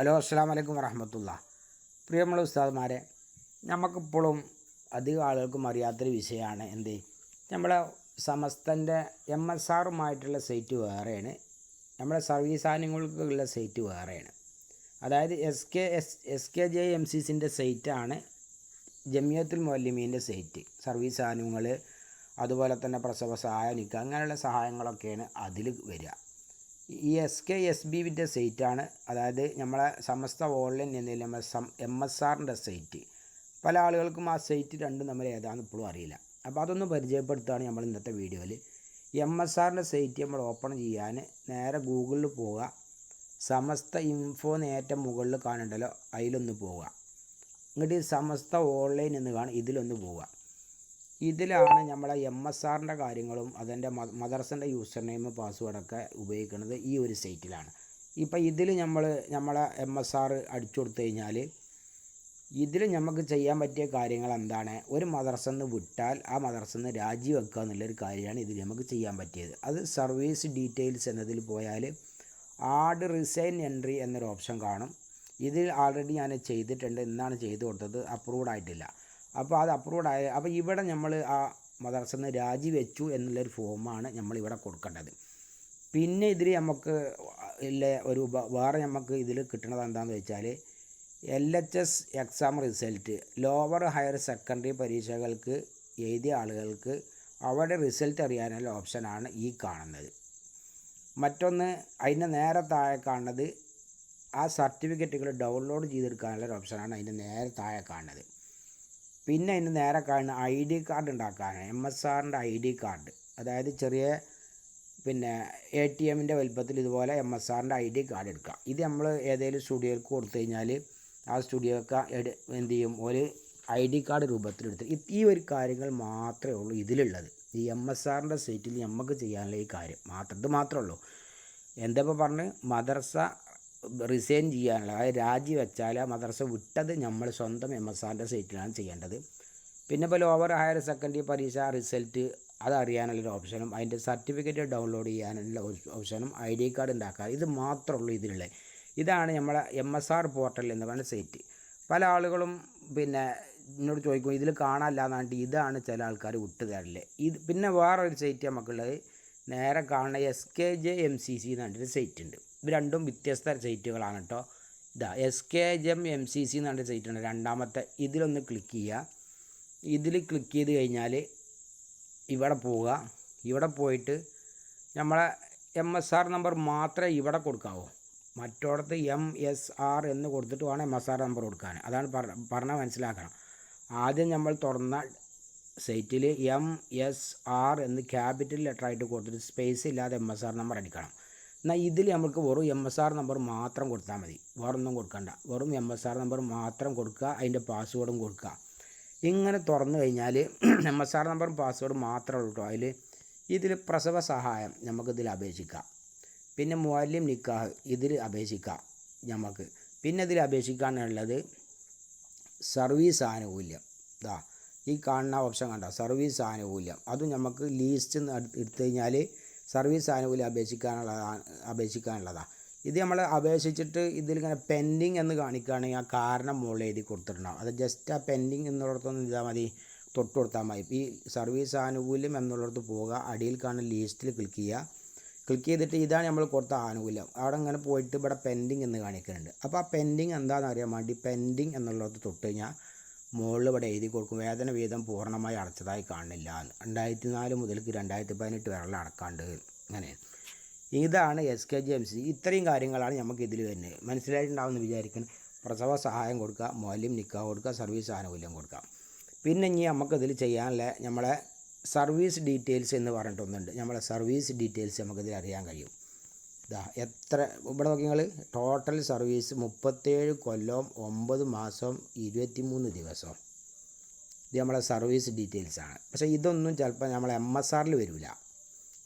Hello അസ്സാം വലൈക്കും വറഹമത്തുള്ള. പ്രിയമുള്ള ഉസ്താദ്മാരെ നമുക്കിപ്പോഴും അധികം ആളുകൾക്കും അറിയാത്തൊരു വിഷയമാണ് എന്ത്? നമ്മളെ സമസ്തന്റെ എം എസ് ആറുമായിട്ടുള്ള സൈറ്റ് വേറെയാണ്. നമ്മളെ സർവീസ് ആനുകൾക്കുള്ള സൈറ്റ് വേറെയാണ്. അതായത് S K S S K J M C സിന്റെ സൈറ്റാണ് ജമിയത്തുൽ മൊല്ലിമീന്റെ സൈറ്റ്. സർവീസ് ആനുകൾ അതുപോലെ തന്നെ പ്രസവ സഹായം നിൽക്കുക അങ്ങനെയുള്ള സഹായങ്ങളൊക്കെയാണ് അതിൽ വരിക. ഈ എസ് കെ എസ് ബിന്റെ സൈറ്റാണ്. അതായത് നമ്മളെ സമസ്ത ഓൺലൈൻ എന്നതിൽ നമ്മൾ സം എം എസ് ആറിന്റെ സൈറ്റ്. പല ആളുകൾക്കും ആ സൈറ്റ് രണ്ടും തമ്മിൽ ഏതാണെന്ന് ഇപ്പോഴും അറിയില്ല. അപ്പോൾ അതൊന്ന് പരിചയപ്പെടുത്തുകയാണ് നമ്മൾ ഇന്നത്തെ വീഡിയോയിൽ. എം എസ് ആറിന്റെ സൈറ്റ് നമ്മൾ ഓപ്പൺ ചെയ്യാൻ നേരെ ഗൂഗിളിൽ പോവുക. സമസ്ത ഇൻഫോ നേറ്റം മുകളിൽ കാണണ്ടല്ലോ അതിലൊന്ന് പോവുക. ഇങ്ങോട്ട് സമസ്ത ഓൺലൈൻ എന്ന് കാണും ഇതിലൊന്ന് പോവുക. ഇതിലാണ് നമ്മളെ എം എസ് ആറിന്റെ കാര്യങ്ങളും അതിന്റെ മദർസിന്റെ യൂസർ നെയിം പാസ്വേഡൊക്കെ ഉപയോഗിക്കുന്നത് ഈ ഒരു സൈറ്റിലാണ് ഇപ്പം ഇതിൽ നമ്മൾ നമ്മളെ എം എസ് ആർ അടിച്ചു കൊടുത്തു കഴിഞ്ഞാൽ ഇതിൽ നമുക്ക് ചെയ്യാൻ പറ്റിയ കാര്യങ്ങൾ എന്താണ്? ഒരു മദർസന്ന് വിട്ടാൽ ആ മദർസന്ന് രാജിവെക്കുക എന്നുള്ളൊരു കാര്യമാണ് ഇതിൽ നമുക്ക് ചെയ്യാൻ പറ്റിയത്. അത് സർവീസ് ഡീറ്റെയിൽസ് എന്നതിൽ പോയാൽ ആഡ് റിസൈൻ എൻട്രി എന്നൊരു ഓപ്ഷൻ കാണും. ഇതിൽ ആൾറെഡി ഞാൻ ചെയ്തിട്ടുണ്ട്. ഇന്നാണ് ചെയ്തു കൊടുത്തത്. അപ്രൂവ്ഡ് ആയിട്ടില്ല. അപ്പോൾ അത് അപ്രൂവ്ഡ് ആയ അപ്പോൾ ഇവിടെ നമ്മൾ ആ മദർസിൽ നിന്ന് രാജിവെച്ചു എന്നുള്ളൊരു ഫോമാണ് നമ്മൾ ഇവിടെ കൊടുക്കേണ്ടത്. പിന്നെ ഇതിൽ നമുക്ക് ഇല്ല ഒരു വേറെ നമുക്ക് ഇതിൽ കിട്ടുന്നത് എന്താണെന്ന് വെച്ചാൽ L H S exam result lower higher secondary പരീക്ഷകൾക്ക് എഴുതിയ ആളുകൾക്ക് അവരുടെ റിസൾട്ട് അറിയാനുള്ള ഓപ്ഷനാണ് ഈ കാണുന്നത്. മറ്റൊന്ന് അതിന്റെ നേരെ താഴെ കാണുന്നത് ആ സർട്ടിഫിക്കറ്റുകൾ ഡൗൺലോഡ് ചെയ്തെടുക്കാനുള്ള ഒരു ഓപ്ഷനാണ് അതിന്റെ നേരെ താഴെ കാണുന്നത്. പിന്നെ അതിന് നേരെ കാണുന്ന ഐ ഡി കാർഡ് ഉണ്ടാക്കാനാണ്. എം എസ് ആറിന്റെ ഐ ഡി കാർഡ്. അതായത് ചെറിയ പിന്നെ എ ടി എമ്മിന്റെ വലുപ്പത്തിൽ ഇതുപോലെ എം എസ് ആറിന്റെ ഐ ഡി കാർഡ് എടുക്കുക ഇത് നമ്മൾ ഏതെങ്കിലും സ്റ്റുഡിയോക്ക് കൊടുത്തു കഴിഞ്ഞാൽ ആ സ്റ്റുഡിയോക്ക് എന്ത് ചെയ്യും? ഒരു ഐ ഡി കാർഡ് രൂപത്തിലെടുത്ത് ഈ ഒരു കാര്യങ്ങൾ മാത്രമേ ഉള്ളൂ ഇതിലുള്ളത്. ഈ എം എസ് ആറിന്റെ സൈറ്റിൽ നമുക്ക് ചെയ്യാനുള്ള ഈ കാര്യം മാത്രം. ഇത് മാത്രമേ ഉള്ളൂ. എന്താ ഇപ്പോൾ പറഞ്ഞ്? മദർസ റിസൈൻ ചെയ്യാനുള്ള അതായത് രാജി വെച്ചാൽ ആ മദ്രസ വിട്ടത് നമ്മൾ സ്വന്തം എം എസ് ആറിന്റെ സൈറ്റിലാണ് ചെയ്യേണ്ടത്. പിന്നെ ഇപ്പോൾ ലോവർ ഹയർ സെക്കൻഡറി പരീക്ഷ റിസൾട്ട് അതറിയാനുള്ളൊരു ഓപ്ഷനും അതിന്റെ സർട്ടിഫിക്കറ്റ് ഡൗൺലോഡ് ചെയ്യാനുള്ള ഓപ്ഷനും ഐ ഡി കാർഡ് ഉണ്ടാക്കുക. ഇത് മാത്രമേ ഉള്ളൂ ഇതിലുള്ളത് ഇതാണ് നമ്മളെ എം എസ് ആർ പോർട്ടൽ എന്ന് പറയുന്ന സൈറ്റ് പല ആളുകളും പിന്നെ എന്നോട് ചോദിക്കും ഇതിൽ കാണാനില്ല എന്നാണ്ട് ഇതാണ് ചില ആൾക്കാർ വിട്ടു തരൽ. ഇത് പിന്നെ വേറൊരു സൈറ്റ് നമുക്കുള്ളത് നേരെ കാണുന്ന S K J M C C എന്ന് പറഞ്ഞിട്ടൊരു സൈറ്റ് ഉണ്ട്. രണ്ടും വ്യത്യസ്ത സൈറ്റുകളാണ് കേട്ടോ. ഇതാ S K J M C C എന്ന് പറഞ്ഞ സൈറ്റ് ഉണ്ട് രണ്ടാമത്തെ ഇതിലൊന്ന് ക്ലിക്ക് ചെയ്യുക. ഇതിൽ ക്ലിക്ക് ചെയ്ത് കഴിഞ്ഞാൽ ഇവിടെ പോവുക. ഇവിടെ പോയിട്ട് നമ്മളെ എം എസ് ആർ നമ്പർ മാത്രമേ ഇവിടെ കൊടുക്കാവൂ. മറ്റോടത്ത് എം എസ് ആർ എന്ന് കൊടുത്തിട്ട് വേണം എം എസ് ആർ നമ്പർ കൊടുക്കാൻ. അതാണ് പറഞ്ഞ മനസ്സിലാക്കണം. ആദ്യം നമ്മൾ തുറന്ന സൈറ്റിൽ എം എസ് ആർ എന്ന് ക്യാപിറ്റൽ ലെറ്റർ ആയിട്ട് കൊടുത്തിട്ട് സ്പേസ് ഇല്ലാതെ എം എസ് ആർ നമ്പർ അടിക്കണം. എന്നാൽ ഇതിൽ നമുക്ക് വെറും എം എസ് ആർ നമ്പർ മാത്രം കൊടുത്താൽ മതി. വേറൊന്നും കൊടുക്കണ്ട. വെറും എം എസ് ആർ നമ്പർ മാത്രം കൊടുക്കുക അതിന്റെ പാസ്വേഡും കൊടുക്കുക. ഇങ്ങനെ തുറന്നു കഴിഞ്ഞാൽ എം എസ് ആർ നമ്പറും പാസ്വേഡും മാത്രമേ ഉള്ളൂ കേട്ടോ അതിൽ ഇതിൽ പ്രസവ സഹായം നമുക്കിതിൽ അപേക്ഷിക്കാം. പിന്നെ മൂല്യം നിക്കാഹ് ഇതിൽ അപേക്ഷിക്കാം നമുക്ക് പിന്നെ ഇതിൽ അപേക്ഷിക്കാനുള്ളത് സർവീസ് ആനുകൂല്യം. ഇതാ ഈ കാണുന്ന ഓപ്ഷൻ കണ്ട? സർവീസ് ആനുകൂല്യം. അതും നമുക്ക് ലീസ്റ്റ് എടുത്തു കഴിഞ്ഞാൽ സർവീസ് ആനുകൂല്യം അപേക്ഷിക്കാനുള്ളതാണ് അപേക്ഷിക്കാനുള്ളതാണ് ഇത് നമ്മൾ അപേക്ഷിച്ചിട്ട് ഇതിലിങ്ങനെ പെൻഡിങ് എന്ന് കാണിക്കുകയാണെങ്കിൽ ആ കാരണം മുകളിൽ എഴുതി കൊടുത്തിട്ടുണ്ടാവും അത് ജസ്റ്റ് ആ പെൻഡിങ് എന്നുള്ളിടത്തൊന്ന് ഇതാൽ മതി. തൊട്ട് കൊടുത്താൽ മതി. ഈ സർവീസ് ആനുകൂല്യം എന്നുള്ളിടത്ത് പോവുക. അടിയിൽ കാണുന്ന ലിസ്റ്റിൽ ക്ലിക്ക് ചെയ്യുക. ക്ലിക്ക് ചെയ്തിട്ട് ഇതാണ് നമ്മൾ കൊടുത്ത ആനുകൂല്യം. അവിടെ ഇങ്ങനെ പോയിട്ട് ഇവിടെ പെൻഡിങ് എന്ന് കാണിക്കുന്നുണ്ട്. അപ്പോൾ ആ പെൻഡിങ് എന്താണെന്ന് അറിയാൻ വേണ്ടി പെൻഡിങ് എന്നുള്ളടത്ത് തൊട്ട് കഴിഞ്ഞാൽ മുകളിൽ ഇവിടെ എഴുതി കൊടുക്കും. വേതന വീതം പൂർണമായി അടച്ചതായി കാണില്ല. രണ്ടായിരത്തി നാല് മുതൽക്ക് രണ്ടായിരത്തി പതിനെട്ട് വരെയുള്ള അടക്കാണ്ട് അങ്ങനെ ഇതാണ് S K G M C ഇത്രയും കാര്യങ്ങളാണ് നമുക്ക് ഇതിൽ വരുന്നത്. മനസ്സിലായിട്ടുണ്ടാവുമെന്ന് വിചാരിക്കണം. പ്രസവ സഹായം കൊടുക്കുക മൂല്യം നിൽക്കുക കൊടുക്കുക സർവീസ് ആനുകൂല്യം കൊടുക്കുക. പിന്നെ ഇനി നമുക്കിതിൽ ചെയ്യാനുള്ള നമ്മളെ സർവീസ് ഡീറ്റെയിൽസ് എന്ന് പറഞ്ഞിട്ടൊന്നുണ്ട്. നമ്മളെ സർവീസ് ഡീറ്റെയിൽസ് നമുക്കിതിൽ അറിയാൻ കഴിയും. ഇതാ എത്ര ഇവിടെ നോക്കി നിങ്ങൾ ടോട്ടൽ സർവീസ് മുപ്പത്തേഴ് കൊല്ലം ഒമ്പത് മാസം ഇരുപത്തി മൂന്ന് ദിവസം. ഇത് നമ്മളെ സർവീസ് ഡീറ്റെയിൽസാണ് പക്ഷേ ഇതൊന്നും ചിലപ്പോൾ നമ്മളെ എം എസ് ആറിൽ വരില്ല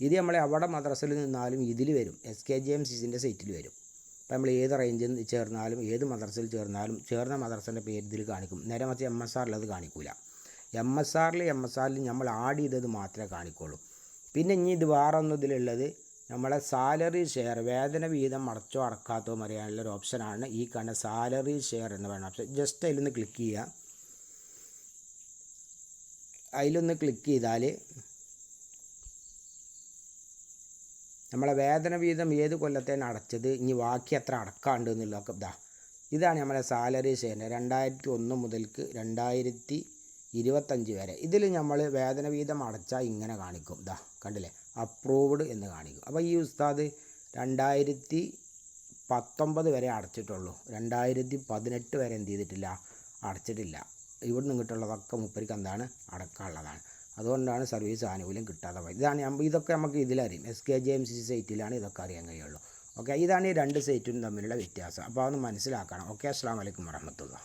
ഇത് നമ്മളെ അവിടെ മദ്രസയിൽ നിന്നാലും ഇതിൽ വരും. എസ് കെ ജി എം സിസിന്റെ സൈറ്റിൽ വരും. അപ്പോൾ നമ്മൾ ഏത് റേഞ്ചിൽ ചേർന്നാലും ഏത് മദ്രസയിൽ ചേർന്നാലും ചേർന്ന മദ്രസന്റെ പേര് ഇതിൽ കാണിക്കും. നേരെ മറിച്ച് എം എസ് ആറിൽ അത് കാണിക്കില്ല എം എസ് ആറിൽ എം എസ് ആറിൽ നമ്മൾ ആഡ് ചെയ്തത് മാത്രമേ കാണിക്കുള്ളൂ. പിന്നെ ഇനി ഇത് വേറെ ഒന്നും ഇതിലുള്ളത് നമ്മളെ സാലറി ഷെയർ വേതന വീതം അടച്ചോ അടക്കാത്തോ അറിയാനുള്ള ഒരു ഓപ്ഷനാണ് ഈ കാണുന്ന സാലറി ഷെയർ എന്ന് പറയുന്ന ഓപ്ഷൻ ജസ്റ്റ് അതിലൊന്ന് ക്ലിക്ക് ചെയ്യുക. അതിലൊന്ന് ക്ലിക്ക് ചെയ്താൽ നമ്മളെ വേതന വീതം ഏത് കൊല്ലത്തേന് അടച്ചത്? ഇനി ബാക്കി എത്ര അടക്കാണ്ട് എന്നുള്ളതൊക്കെ ഇതാ. ഇതാണ് നമ്മളെ സാലറി ഷെയർ രണ്ടായിരത്തി ഒന്ന് മുതൽക്ക് രണ്ടായിരത്തി ഇരുപത്തഞ്ച് വരെ. ഇതിൽ നമ്മൾ വേതന വീതം അടച്ചാൽ ഇങ്ങനെ കാണിക്കും. ഇതാ കണ്ടില്ലേ? അപ്രൂവ്ഡ് എന്ന് കാണിക്കും. അപ്പോൾ ഈ ഉസ്താദ് രണ്ടായിരത്തി പത്തൊമ്പത് വരെ അടച്ചിട്ടുള്ളൂ. രണ്ടായിരത്തി പതിനെട്ട് വരെ എന്ത് ചെയ്തിട്ടില്ല? അടച്ചിട്ടില്ല. ഇവിടെ നിന്നിട്ടുള്ളതൊക്കെ മുപ്പരിക്ക് എന്താണ്? അടക്കാനുള്ളതാണ്. അതുകൊണ്ടാണ് സർവീസ് ആനുകൂല്യം കിട്ടാതെ പോയത്. ഇതാണ് ഇതൊക്കെ നമുക്ക് ഇതിലറിയും. S K J M C സൈറ്റിലാണ് ഇതൊക്കെ അറിയാൻ കഴിയുള്ളൂ. ഓക്കെ ഇതാണ് ഈ രണ്ട് സൈറ്റും തമ്മിലുള്ള വ്യത്യാസം. അപ്പോൾ അതൊന്ന് മനസ്സിലാക്കണം. ഓക്കെ അസ്സാം വലൈക്കും വരഹമത്തുള്ള